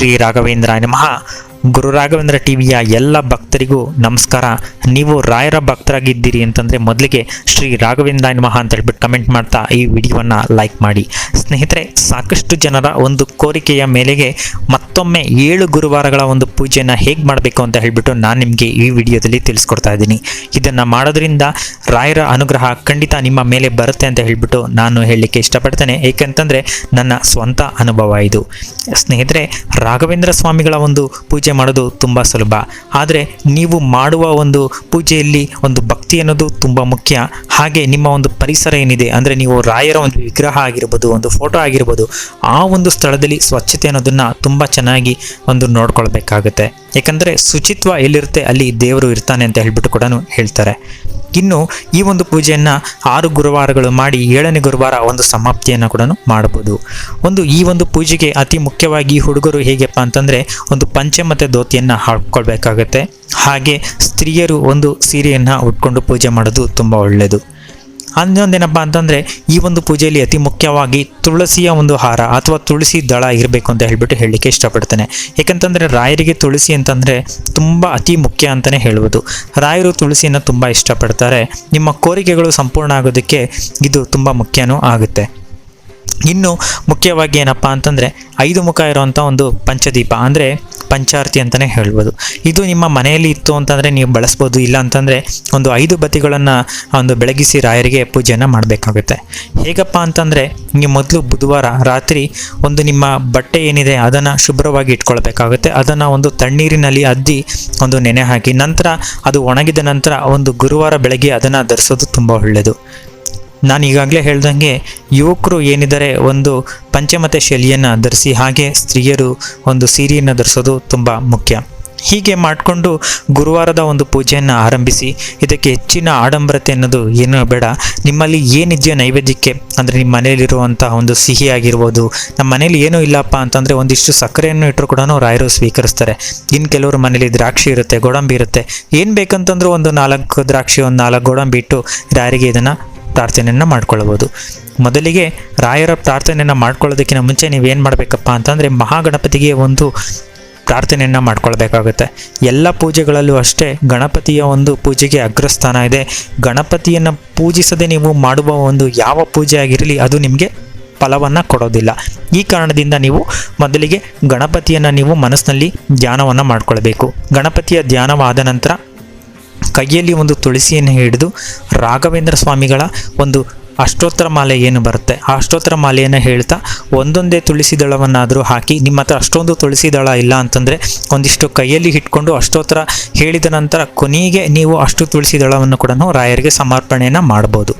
ಶ್ರೀ ರಾಘವೇಂದ್ರ ನಮಃ ಗುರು ರಾಘವೇಂದ್ರ ಟಿವಿಯ ಎಲ್ಲ ಭಕ್ತರಿಗೂ ನಮಸ್ಕಾರ. ನೀವು ರಾಯರ ಭಕ್ತರಾಗಿದ್ದೀರಿ ಅಂತಂದರೆ ಮೊದಲಿಗೆ ಶ್ರೀ ರಾಘವೇಂದ್ರ ನಮಃ ಅಂತ ಹೇಳ್ಬಿಟ್ಟು ಕಮೆಂಟ್ ಮಾಡ್ತಾ ಈ ವಿಡಿಯೋವನ್ನು ಲೈಕ್ ಮಾಡಿ. ಸ್ನೇಹಿತರೆ, ಸಾಕಷ್ಟು ಜನರ ಒಂದು ಕೋರಿಕೆಯ ಮೇಲೆಗೆ ಮತ್ತೊಮ್ಮೆ ಏಳು ಗುರುವಾರಗಳ ಒಂದು ಪೂಜೆಯನ್ನು ಹೇಗೆ ಮಾಡಬೇಕು ಅಂತ ಹೇಳಿಬಿಟ್ಟು ನಾನು ನಿಮಗೆ ಈ ವಿಡಿಯೋದಲ್ಲಿ ತಿಳಿಸ್ಕೊಡ್ತಾ ಇದ್ದೀನಿ. ಇದನ್ನು ಮಾಡೋದ್ರಿಂದ ರಾಯರ ಅನುಗ್ರಹ ಖಂಡಿತ ನಿಮ್ಮ ಮೇಲೆ ಬರುತ್ತೆ ಅಂತ ಹೇಳಿಬಿಟ್ಟು ನಾನು ಹೇಳಲಿಕ್ಕೆ ಇಷ್ಟಪಡ್ತೇನೆ. ಏಕೆಂತಂದರೆ ನನ್ನ ಸ್ವಂತ ಅನುಭವ ಇದು. ಸ್ನೇಹಿತರೆ, ರಾಘವೇಂದ್ರ ಸ್ವಾಮಿಗಳ ಒಂದು ಪೂಜೆ ಮಾಡೋದು ತುಂಬ ಸುಲಭ. ಆದರೆ ನೀವು ಮಾಡುವ ಒಂದು ಪೂಜೆಯಲ್ಲಿ ಒಂದು ಭಕ್ತಿ ಅನ್ನೋದು ತುಂಬ ಮುಖ್ಯ. ಹಾಗೆ ನಿಮ್ಮ ಒಂದು ಪರಿಸರ ಏನಿದೆ, ಅಂದರೆ ನೀವು ರಾಯರ ಒಂದು ವಿಗ್ರಹ ಆಗಿರ್ಬೋದು, ಒಂದು ಫೋಟೋ ಆಗಿರ್ಬೋದು, ಆ ಒಂದು ಸ್ಥಳದಲ್ಲಿ ಸ್ವಚ್ಛತೆ ಅನ್ನೋದನ್ನು ತುಂಬ ಚೆನ್ನಾಗಿ ಒಂದು ನೋಡ್ಕೊಳ್ಬೇಕಾಗುತ್ತೆ. ಯಾಕಂದರೆ ಶುಚಿತ್ವ ಎಲ್ಲಿರುತ್ತೆ, ಅಲ್ಲಿ ದೇವರು ಇರ್ತಾನೆ ಅಂತ ಹೇಳ್ಬಿಟ್ಟು ಕೂಡ ಹೇಳ್ತಾರೆ. ಇನ್ನು ಈ ಒಂದು ಪೂಜೆಯನ್ನು ಆರು ಗುರುವಾರಗಳು ಮಾಡಿ ಏಳನೇ ಗುರುವಾರ ಒಂದು ಸಮಾಪ್ತಿಯನ್ನು ಕೂಡ ಮಾಡಬಹುದು. ಒಂದು ಈ ಒಂದು ಪೂಜೆಗೆ ಅತಿ ಮುಖ್ಯವಾಗಿ ಹುಡುಗರು ಹೇಗೆಪ್ಪ ಅಂತಂದರೆ ಒಂದು ಪಂಚೆ ಮತ್ತು ಧೋತಿಯನ್ನು ಹಾಕ್ಕೊಳ್ಬೇಕಾಗತ್ತೆ ಹಾಗೆ ಸ್ತ್ರೀಯರು ಒಂದು ಸೀರೆಯನ್ನು ಉಟ್ಕೊಂಡು ಪೂಜೆ ಮಾಡೋದು ತುಂಬ ಒಳ್ಳೆಯದು ಇನ್ನೊಂದೇನಪ್ಪ ಅಂತಂದರೆ ಈ ಒಂದು ಪೂಜೆಯಲ್ಲಿ ಅತಿ ಮುಖ್ಯವಾಗಿ ತುಳಸಿಯ ಒಂದು ಹಾರ ಅಥವಾ ತುಳಸಿ ದಳ ಇರಬೇಕು ಅಂತ ಹೇಳಿಬಿಟ್ಟು ಹೇಳಲಿಕ್ಕೆ ಇಷ್ಟಪಡ್ತೇನೆ. ಯಾಕಂತಂದರೆ ರಾಯರಿಗೆ ತುಳಸಿ ಅಂತಂದರೆ ತುಂಬ ಅತಿ ಮುಖ್ಯ ಅಂತಲೇ ಹೇಳುವುದು ರಾಯರು ತುಳಸಿಯನ್ನು ತುಂಬ ಇಷ್ಟಪಡ್ತಾರೆ. ನಿಮ್ಮ ಕೋರಿಕೆಗಳು ಸಂಪೂರ್ಣ ಆಗೋದಕ್ಕೆ ಇದು ತುಂಬ ಮುಖ್ಯನೂ ಆಗುತ್ತೆ. ಇನ್ನು ಮುಖ್ಯವಾಗಿ ಏನಪ್ಪ ಅಂತಂದರೆ ಐದು ಮುಖ ಇರುವಂಥ ಒಂದು ಪಂಚದೀಪ. ಅಂದರೆ ಪಂಚಾರತಿ ಅಂತಲೇ ಹೇಳ್ಬೋದು. ಇದು ನಿಮ್ಮ ಮನೆಯಲ್ಲಿ ಇತ್ತು ಅಂತಂದರೆ ನೀವು ಬಳಸ್ಬೋದು, ಇಲ್ಲ ಅಂತಂದರೆ ಒಂದು ಐದು ಬತ್ತಿಗಳನ್ನು ಒಂದು ಬೆಳಗಿಸಿ ರಾಯರಿಗೆ ಪೂಜೆಯನ್ನು ಮಾಡಬೇಕಾಗುತ್ತೆ. ಹೇಗಪ್ಪ ಅಂತಂದರೆ ನೀವು ಮೊದಲು ಬುಧವಾರ ರಾತ್ರಿ ಒಂದು ನಿಮ್ಮ ಬಟ್ಟೆ ಏನಿದೆ ಅದನ್ನು ಶುಭ್ರವಾಗಿ ಇಟ್ಕೊಳ್ಬೇಕಾಗುತ್ತೆ. ಅದನ್ನು ಒಂದು ತಣ್ಣೀರಿನಲ್ಲಿ ಅದ್ದಿ ಒಂದು ನೆನೆ ಹಾಕಿ, ನಂತರ ಅದು ಒಣಗಿದ ನಂತರ ಒಂದು ಗುರುವಾರ ಬೆಳಗ್ಗೆ ಅದನ್ನು ಧರಿಸೋದು ತುಂಬ ಒಳ್ಳೆಯದು ನಾನು ಈಗಾಗಲೇ ಹೇಳ್ದಂಗೆ ಯುವಕರು ಏನಿದ್ದಾರೆ ಒಂದು ಪಂಚಮತೆ ಶೈಲಿಯನ್ನು ಧರಿಸಿ, ಹಾಗೆ ಸ್ತ್ರೀಯರು ಒಂದು ಸೀರೆಯನ್ನು ಧರಿಸೋದು ತುಂಬ ಮುಖ್ಯ. ಹೀಗೆ ಮಾಡಿಕೊಂಡು ಗುರುವಾರದ ಒಂದು ಪೂಜೆಯನ್ನು ಆರಂಭಿಸಿ, ಇದಕ್ಕೆ ಹೆಚ್ಚಿನ ಆಡಂಬರತೆ ಅನ್ನೋದು ಏನೂ ಬೇಡ. ನಿಮ್ಮಲ್ಲಿ ಏನಿದೆಯೋ ನೈವೇದ್ಯಕ್ಕೆ, ಅಂದರೆ ನಿಮ್ಮ ಮನೆಯಲ್ಲಿರುವಂಥ ಒಂದು ಸಿಹಿ ಆಗಿರ್ಬೋದು, ನಮ್ಮ ಮನೇಲಿ ಏನೂ ಇಲ್ಲಪ್ಪ ಅಂತಂದರೆ ಒಂದಿಷ್ಟು ಸಕ್ಕರೆಯನ್ನು ಇಟ್ಟರು ಕೂಡ ರಾಯರು ಸ್ವೀಕರಿಸ್ತಾರೆ. ಇನ್ನು ಕೆಲವರು ಮನೇಲಿ ದ್ರಾಕ್ಷಿ ಇರುತ್ತೆ, ಗೋಡಂಬಿ ಇರುತ್ತೆ. ಏನು ಬೇಕಂತಂದ್ರೂ ಒಂದು ನಾಲ್ಕು ದ್ರಾಕ್ಷಿ, ಒಂದು ನಾಲ್ಕು ಗೋಡಂಬಿ ಇಟ್ಟು ರಾಯರಿಗೆ ಇದನ್ನು ಪ್ರಾರ್ಥನೆಯನ್ನು ಮಾಡ್ಕೊಳ್ಬೋದು. ಮೊದಲಿಗೆ ರಾಯರ ಪ್ರಾರ್ಥನೆಯನ್ನು ಮಾಡ್ಕೊಳ್ಳೋದಕ್ಕಿಂತ ಮುಂಚೆ ನೀವೇನು ಮಾಡಬೇಕಪ್ಪ ಅಂತಂದರೆ ಮಹಾಗಣಪತಿಗೆ ಒಂದು ಪ್ರಾರ್ಥನೆಯನ್ನು ಮಾಡ್ಕೊಳ್ಬೇಕಾಗುತ್ತೆ. ಎಲ್ಲ ಪೂಜೆಗಳಲ್ಲೂ ಅಷ್ಟೇ ಗಣಪತಿಯ ಒಂದು ಪೂಜೆಗೆ ಅಗ್ರಸ್ಥಾನ ಇದೆ. ಗಣಪತಿಯನ್ನು ಪೂಜಿಸದೆ ನೀವು ಮಾಡುವ ಒಂದು ಯಾವ ಪೂಜೆ ಆಗಿರಲಿ ಅದು ನಿಮಗೆ ಫಲವನ್ನು ಕೊಡೋದಿಲ್ಲ. ಈ ಕಾರಣದಿಂದ ನೀವು ಮೊದಲಿಗೆ ಗಣಪತಿಯನ್ನು ನೀವು ಮನಸ್ಸಿನಲ್ಲಿ ಧ್ಯಾನವನ್ನು ಮಾಡ್ಕೊಳ್ಬೇಕು. ಗಣಪತಿಯ ಧ್ಯಾನವಾದ ನಂತರ ಕೈಯಲ್ಲಿ ಒಂದು ತುಳಸಿಯನ್ನು ಹಿಡಿದು ರಾಘವೇಂದ್ರ ಸ್ವಾಮಿಗಳ ಒಂದು ಅಷ್ಟೋತ್ತರ ಮಾಲೆ ಏನು ಬರುತ್ತೆ? ಆ ಅಷ್ಟೋತ್ತರ ಮಾಲೆಯನ್ನು ಹೇಳ್ತಾ ಒಂದೊಂದೇ ತುಳಸಿ ದಳವನ್ನಾದರೂ ಹಾಕಿ, ನಿಮ್ಮ ಹತ್ರ ಅಷ್ಟೊಂದು ತುಳಸಿ ದಳ ಇಲ್ಲ ಅಂತಂದರೆ ಒಂದಿಷ್ಟು ಕೈಯಲ್ಲಿ ಇಟ್ಕೊಂಡು ಅಷ್ಟೋತ್ತರ ಹೇಳಿದ ನಂತರ ಕೊನೆಗೆ ನೀವು ಅಷ್ಟು ತುಳಸಿ ದಳವನ್ನು ಕೂಡ ರಾಯರಿಗೆ ಸಮರ್ಪಣೆಯನ್ನು ಮಾಡ್ಬೋದು.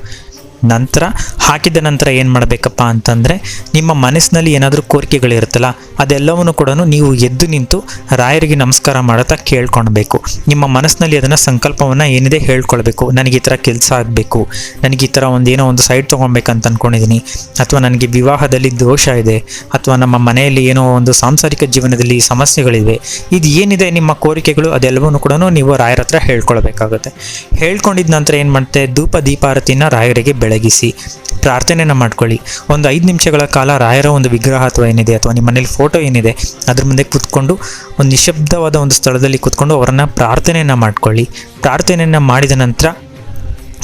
ನಂತರ ಹಾಕಿದ ನಂತರ ಏನು ಮಾಡಬೇಕಪ್ಪ ಅಂತಂದರೆ ನಿಮ್ಮ ಮನಸ್ಸಿನಲ್ಲಿ ಏನಾದರೂ ಕೋರಿಕೆಗಳಿರುತ್ತಲ್ಲ, ಅದೆಲ್ಲವನ್ನು ಕೂಡ ನೀವು ಎದ್ದು ನಿಂತು ರಾಯರಿಗೆ ನಮಸ್ಕಾರ ಮಾಡುತ್ತಾ ಕೇಳ್ಕೊಳ್ಬೇಕು. ನಿಮ್ಮ ಮನಸ್ಸಿನಲ್ಲಿ ಅದನ್ನು ಸಂಕಲ್ಪವನ್ನು ಏನಿದೆ ಹೇಳ್ಕೊಳ್ಬೇಕು. ನನಗೆ ಈ ಥರ ಕೆಲಸ ಆಗಬೇಕು. ನನಗೆ ಈ ಥರ ಒಂದು ಏನೋ ಒಂದು ಸೈಡ್ ತೊಗೊಳ್ಬೇಕಂತ ಅಂದ್ಕೊಂಡಿದ್ದೀನಿ ಅಥವಾ ನನಗೆ ವಿವಾಹದಲ್ಲಿ ದೋಷ ಇದೆ. ಅಥವಾ ನಮ್ಮ ಮನೆಯಲ್ಲಿ ಏನೋ ಒಂದು ಸಾಂಸಾರಿಕ ಜೀವನದಲ್ಲಿ ಸಮಸ್ಯೆಗಳಿವೆ. ಇದು ಏನಿದೆ ನಿಮ್ಮ ಕೋರಿಕೆಗಳು, ಅದೆಲ್ಲವನ್ನೂ ಕೂಡ ನೀವು ರಾಯರ ಹತ್ರ ಹೇಳ್ಕೊಳ್ಬೇಕಾಗುತ್ತೆ. ಹೇಳ್ಕೊಂಡಿದ ನಂತರ ಏನು ಮಾಡುತ್ತೆ ಧೂಪ ದೀಪಾರತಿನ ರಾಯರಿಗೆ ಬೆಳಗಿಸಿ. ಪ್ರಾರ್ಥನೆಯನ್ನು ಮಾಡ್ಕೊಳ್ಳಿ. ಒಂದು ಐದು ನಿಮಿಷಗಳ ಕಾಲ ರಾಯರ ಒಂದು ವಿಗ್ರಹ ಅಥವಾ ಏನಿದೆ ಅಥವಾ ನಿಮ್ಮ ಮನೇಲಿ ಫೋಟೋ ಏನಿದೆ, ಅದ್ರ ಮುಂದೆ ಕೂತ್ಕೊಂಡು ಒಂದು ನಿಶಬ್ದವಾದ ಒಂದು ಸ್ಥಳದಲ್ಲಿ ಕೂತ್ಕೊಂಡು ಅವರನ್ನು ಪ್ರಾರ್ಥನೆಯನ್ನು ಮಾಡ್ಕೊಳ್ಳಿ. ಪ್ರಾರ್ಥನೆಯನ್ನು ಮಾಡಿದ ನಂತರ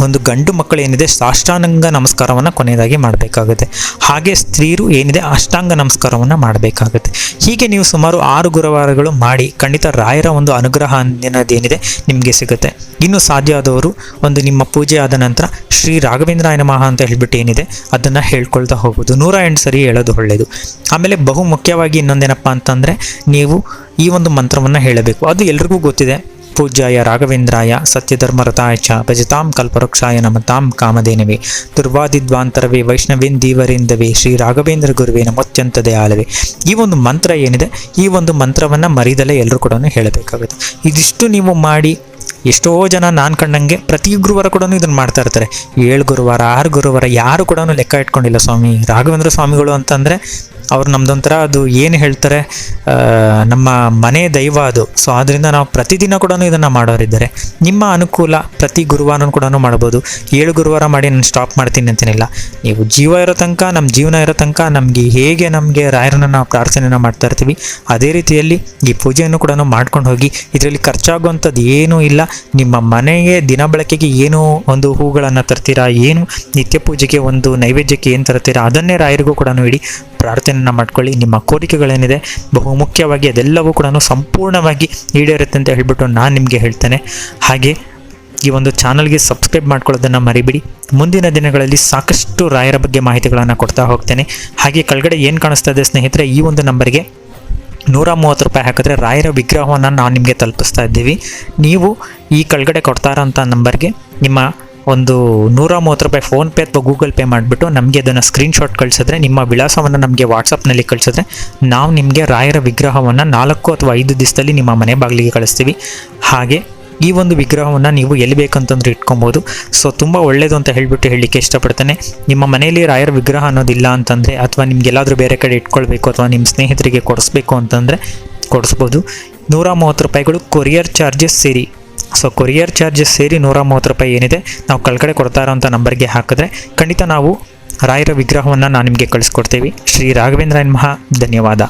ಒಂದು ಗಂಡು ಮಕ್ಕಳು ಏನಿದೆ ಸಾಷ್ಟಾಂಗ ನಮಸ್ಕಾರವನ್ನು ಕೊನೆಯದಾಗಿ ಮಾಡಬೇಕಾಗುತ್ತೆ. ಹಾಗೆ ಸ್ತ್ರೀಯರು ಏನಿದೆ ಅಷ್ಟಾಂಗ ನಮಸ್ಕಾರವನ್ನು ಮಾಡಬೇಕಾಗುತ್ತೆ. ಹೀಗೆ ನೀವು ಸುಮಾರು ಆರು ಗುರುವಾರಗಳು ಮಾಡಿ ಖಂಡಿತ ರಾಯರ ಒಂದು ಅನುಗ್ರಹ ಅನ್ನೋದೇನಿದೆ ನಿಮಗೆ ಸಿಗುತ್ತೆ. ಇನ್ನು ಸಾಧ್ಯ ಆದವರು ಒಂದು ನಿಮ್ಮ ಪೂಜೆ ಆದ ನಂತರ ಶ್ರೀ ರಾಘವೇಂದ್ರಾಯ ನಮಃ ಅಂತ ಹೇಳಿಬಿಟ್ಟು ಏನಿದೆ ಅದನ್ನು ಹೇಳ್ಕೊಳ್ತಾ ಹೋಗ್ಬೋದು ನೂರ ಎಂಟು ಸರಿ ಹೇಳೋದು ಒಳ್ಳೆಯದು ಆಮೇಲೆ ಬಹು ಮುಖ್ಯವಾಗಿ ಇನ್ನೊಂದೇನಪ್ಪ ಅಂತಂದರೆ ನೀವು ಈ ಒಂದು ಮಂತ್ರವನ್ನು ಹೇಳಬೇಕು. ಅದು ಎಲ್ರಿಗೂ ಗೊತ್ತಿದೆ. ಪೂಜ್ಯಾಯ ರಾಘವೇಂದ್ರಾಯ ಸತ್ಯಧರ್ಮರತಾಯ ಚ ಭಜತಾಂ ಕಲ್ಪವೃಕ್ಷಾಯ ನಮತಾಂ ಕಾಮಧೇನವೇ. ದುರ್ವಾದಿದ್ವಾಂತರವೇ ವೈಷ್ಣವೇನ್ ದೀವರಿಂದವೇ ಶ್ರೀ ರಾಘವೇಂದ್ರ ಗುರುವೇ ನಮತ್ಯಂತ ದಯಾಲವೆ ಈ ಒಂದು ಮಂತ್ರ ಏನಿದೆ? ಈ ಒಂದು ಮಂತ್ರವನ್ನು ಮರಿದಲೇ ಎಲ್ಲರೂ ಕೂಡ ಹೇಳಬೇಕಾಗುತ್ತೆ. ಇದಿಷ್ಟು ನೀವು ಮಾಡಿ ಎಷ್ಟೋ ಜನ ನಾನು ಕಂಡಂಗೆ ಪ್ರತಿ ಗುರುವಾರ ಕೂಡ ಇದನ್ನು ಮಾಡ್ತಾ ಇರ್ತಾರೆ. ಏಳು ಗುರುವಾರ, ಆರು ಗುರುವಾರ ಯಾರು ಕೂಡ ಲೆಕ್ಕ ಇಟ್ಕೊಂಡಿಲ್ಲ ಸ್ವಾಮಿ. ರಾಘವೇಂದ್ರ ಸ್ವಾಮಿಗಳು ಅಂತಂದರೆ ಅವ್ರು ನಮ್ದೊಂಥರ ಅದು ಏನು ಹೇಳ್ತಾರೆ ನಮ್ಮ ಮನೆ ದೈವ ಅದು. ಸೊ ಆದ್ದರಿಂದ ನಾವು ಪ್ರತಿದಿನ ಕೂಡ ಇದನ್ನು ಮಾಡೋರಿದ್ದಾರೆ. ನಿಮ್ಮ ಅನುಕೂಲ ಪ್ರತಿ ಗುರುವಾರ ಕೂಡ ಮಾಡ್ಬೋದು ಏಳು ಗುರುವಾರ ಮಾಡಿ ನಾನು ಸ್ಟಾಪ್ ಮಾಡ್ತೀನಿ ಅಂತೇನಿಲ್ಲ. ನೀವು ಜೀವ ಇರೋ ತನಕ ನಮ್ಮ ಜೀವನ ಇರೋ ತನಕ ನಮಗೆ ಹೇಗೆ ನಮಗೆ ರಾಯರನ್ನ ನಾವು ಪ್ರಾರ್ಥನೆಯನ್ನು ಮಾಡ್ತಾ ಇರ್ತೀವಿ, ಅದೇ ರೀತಿಯಲ್ಲಿ ಈ ಪೂಜೆಯನ್ನು ಕೂಡ ಮಾಡ್ಕೊಂಡು ಹೋಗಿ, ಇದರಲ್ಲಿ ಖರ್ಚಾಗುವಂಥದ್ದು ಏನೂ ಇಲ್ಲ. ನಿಮ್ಮ ಮನೆಗೆ ದಿನ ಬಳಕೆಗೆ ಏನು ಒಂದು ಹೂಗಳನ್ನು ತರ್ತೀರಾ, ಏನು ನಿತ್ಯ ಪೂಜೆಗೆ ಒಂದು ನೈವೇದ್ಯಕ್ಕೆ ಏನು ತರ್ತೀರಾ, ಅದನ್ನೇ ರಾಯರಿಗೂ ಕೂಡ ಇಡಿ. ಪ್ರಾರ್ಥನೆಯನ್ನು ಮಾಡ್ಕೊಳ್ಳಿ. ನಿಮ್ಮ ಕೋರಿಕೆಗಳೇನಿದೆ ಬಹುಮುಖ್ಯವಾಗಿ ಅದೆಲ್ಲವೂ ಕೂಡ ಸಂಪೂರ್ಣವಾಗಿ ಈಡೇರುತ್ತೆ ಅಂತ ಹೇಳಿಬಿಟ್ಟು ನಾನು ನಿಮಗೆ ಹೇಳ್ತೇನೆ. ಹಾಗೆ ಈ ಒಂದು ಚಾನಲ್ಗೆ ಸಬ್ಸ್ಕ್ರೈಬ್ ಮಾಡ್ಕೊಳ್ಳೋದನ್ನು ಮರಿಬಿಡಿ. ಮುಂದಿನ ದಿನಗಳಲ್ಲಿ ಸಾಕಷ್ಟು ರಾಯರ ಬಗ್ಗೆ ಮಾಹಿತಿಗಳನ್ನು ಕೊಡ್ತಾ ಹೋಗ್ತೇನೆ. ಹಾಗೆ ಕೆಳಗಡೆ ಏನು ಕಾಣಿಸ್ತಾ ಇದೆ ಸ್ನೇಹಿತರೆ, ಈ ಒಂದು ನಂಬರ್ಗೆ ನೂರ ಮೂವತ್ತು ರೂಪಾಯಿ ಹಾಕಿದ್ರೆ ರಾಯರ ವಿಗ್ರಹವನ್ನು ನಾವು ನಿಮಗೆ ತಲುಪಿಸ್ತಾ ಇದ್ದೀವಿ. ನೀವು ಈ ಕೆಳಗಡೆ ಕೊಡ್ತಾರಂಥ ನಂಬರ್ಗೆ ನಿಮ್ಮ ಒಂದು ನೂರ ಮೂವತ್ತು ರೂಪಾಯಿ ಫೋನ್ಪೇ ಅಥವಾ ಗೂಗಲ್ ಪೇ ಮಾಡಿಬಿಟ್ಟು ನಮಗೆ ಅದನ್ನು ಸ್ಕ್ರೀನ್ಶಾಟ್ ಕಳಿಸಿದ್ರೆ, ನಿಮ್ಮ ವಿಳಾಸವನ್ನು ನಮಗೆ ವಾಟ್ಸಪ್ನಲ್ಲಿ ಕಳಿಸಿದ್ರೆ, ನಾವು ನಿಮಗೆ ರಾಯರ ವಿಗ್ರಹವನ್ನು ನಾಲ್ಕು ಅಥವಾ ಐದು ದಿವಸದಲ್ಲಿ ನಿಮ್ಮ ಮನೆ ಬಾಗಿಲಿಗೆ ಕಳಿಸ್ತೀವಿ. ಹಾಗೆ ಈ ಒಂದು ವಿಗ್ರಹವನ್ನು ನೀವು ಎಲ್ಲಿ ಬೇಕಂತಂದ್ರೆ ಇಟ್ಕೊಬೋದು. ಸೊ ತುಂಬ ಒಳ್ಳೆಯದು ಅಂತ ಹೇಳಿಬಿಟ್ಟು ಹೇಳಲಿಕ್ಕೆ ಇಷ್ಟಪಡ್ತೇನೆ. ನಿಮ್ಮ ಮನೆಯಲ್ಲಿ ರಾಯರ ವಿಗ್ರಹ ಅನ್ನೋದಿಲ್ಲ ಅಂತಂದರೆ, ಅಥವಾ ನಿಮ್ಗೆಲ್ಲಾದರೂ ಬೇರೆ ಕಡೆ ಇಟ್ಕೊಳ್ಬೇಕು ಅಥವಾ ನಿಮ್ಮ ಸ್ನೇಹಿತರಿಗೆ ಕೊಡಿಸ್ಬೇಕು ಅಂತಂದರೆ, ಕೊಡಿಸ್ಬೋದು. ನೂರ ಮೂವತ್ತು ರೂಪಾಯಿಗಳು ಕೊರಿಯರ್ ಚಾರ್ಜಸ್ ಸೇರಿ. ಸೊ ಕೊರಿಯರ್ ಚಾರ್ಜಸ್ ಸೇರಿ ನೂರ ಮೂವತ್ತು ರೂಪಾಯಿ ಏನಿದೆ, ನಾವು ಕೆಳಗಡೆ ಕೊಡ್ತಾ ಇರೋಂಥ ನಂಬರ್ಗೆ ಹಾಕಿದ್ರೆ ಖಂಡಿತ ನಾವು ರಾಯರ ವಿಗ್ರಹವನ್ನು ನಾನು ನಿಮಗೆ ಕಳಿಸ್ಕೊಡ್ತೀವಿ. ಶ್ರೀ ರಾಘವೇಂದ್ರ ಮಹಾ, ಧನ್ಯವಾದ.